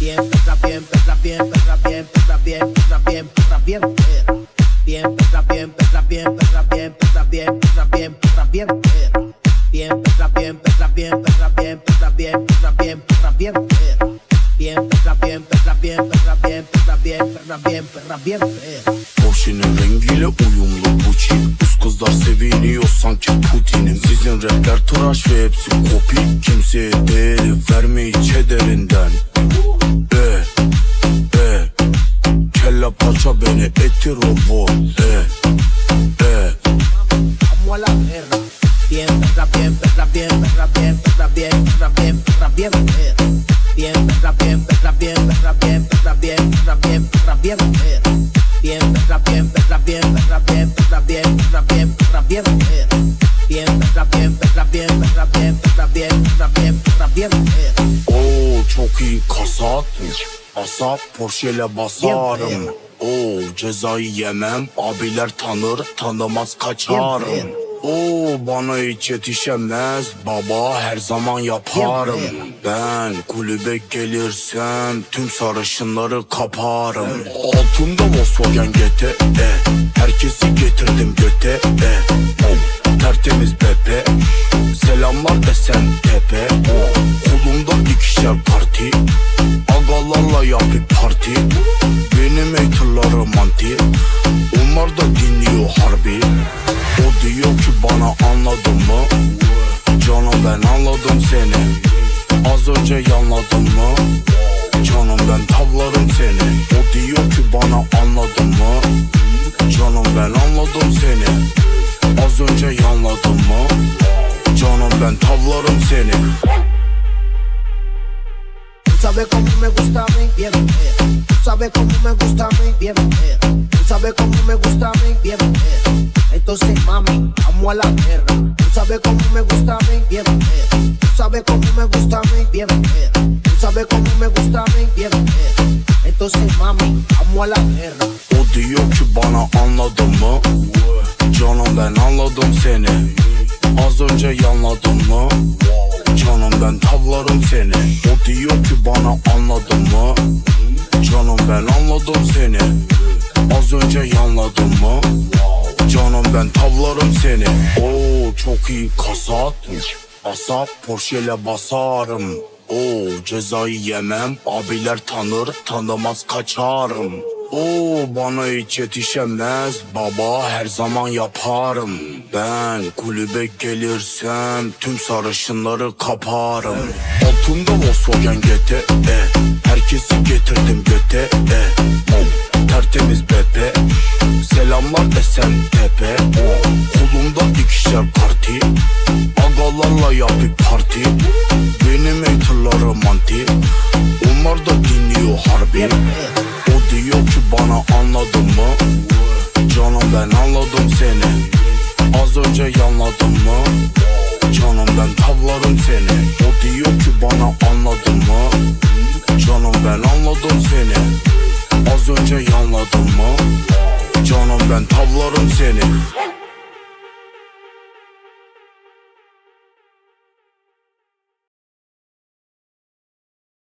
Bien, perra, bien, perra, bien, perra, bien, perra, bien, perra, bien, perra, bien, perra. Bien, perra, bien, perra, bien, perra, bien, perra, bien, perra, bien, perra, bien, perra. Bien, perra, bien, perra, bien, perra, bien, perra, bien, perra, bien, perra, bien, perra. Bien, perra, bien, perra, bien, perra, bien, perra, bien, perra, bien, perra, bien, perra. Porsche'nin rengiyle uyumlu bu Üst kızlar seviniyor sanki Putin'im Sizin rapler tıraş ve hepsi kopi Kimseye değeri vermeyi çederinden beni eti robot E, e Vamos a la guerra. Bien, perra, bien, perra, bien, perra, bien, perra, bien, perra, bien, perra, bien, perra. Bien, perra, bien, perra, bien, perra, bien, perra, bien, perra, bien, perra, bien, perra. Bien, perra, bien, perra, bien, perra, bien, perra, bien, perra, bien, perra, bien, perra. Bien, perra, bien, perra, bien, perra, bien, perra, bien, perra, bien, perra, bien, perra. Oo çok iyi kasat Asap Porsche'le basarım. Oo cezayı yemem. Abiler tanır tanımaz kaçarım. Oo bana hiç yetişemez. Baba her zaman yaparım. Ben kulübe gelirsem Tüm sarışınları kaparım. Altında Volkswagen GT e. Herkesi getirdim göte. E. Tertemiz bepe Selamlar desen tepe. Kolumda ikişer parti Agalarla yap bir parti. Benim haterlarım anti Onlar da dinliyor harbi. O diyor ki bana anladın mı? Canım ben anladım seni. Az önce yanladın mı? Canım ben tavlarım seni. O diyor ki bana anladın mı? Canım ben anladım seni. Az önce yanladın mı? Canım ben tavlarım seni sabes cómo me gusta a mí, bien perra. Tú sabes cómo me gusta a mí, bien perra. Tú sabes cómo me gusta a mí, bien perra. Entonces mami, vamos a la guerra. Tú sabes cómo me gusta a mí, bien perra. Tú sabes cómo me gusta a mí, bien perra. Tú sabes cómo me gusta a mí, bien perra. Entonces mami, vamos a la guerra. O diyor ki bana anladın mı? Canım ben anladım seni Az önce yanladın mı? Canım ben tavlarım seni. O diyor ki bana anladın mı? Canım ben anladım seni. Az önce yanladın mı? Canım ben tavlarım seni. Oo çok iyi kasat Asap Porsche'le basarım. Oo cezayı yemem. Abiler tanır tanımaz kaçarım Oo bana hiç yetişemez. Baba her zaman yaparım. Ben kulübe gelirsem Tüm sarışınları kaparım. Altında Volkswagen GT e. Herkesi getirdim göte e. Tertemiz bepe Selamlar desen tepe. Kolumda ikişer parti. Agalarla yap bir parti. Benim haterlarım anti. Onlar da dinliyor harbi. O diyor ki bana anladın mı? Canım ben anladım seni. Az önce yanladın mı? Canım ben tavlarım seni. O diyor ki bana anladın mı? Canım ben anladım seni. Az önce yanladın mı? Canım ben tavlarım seni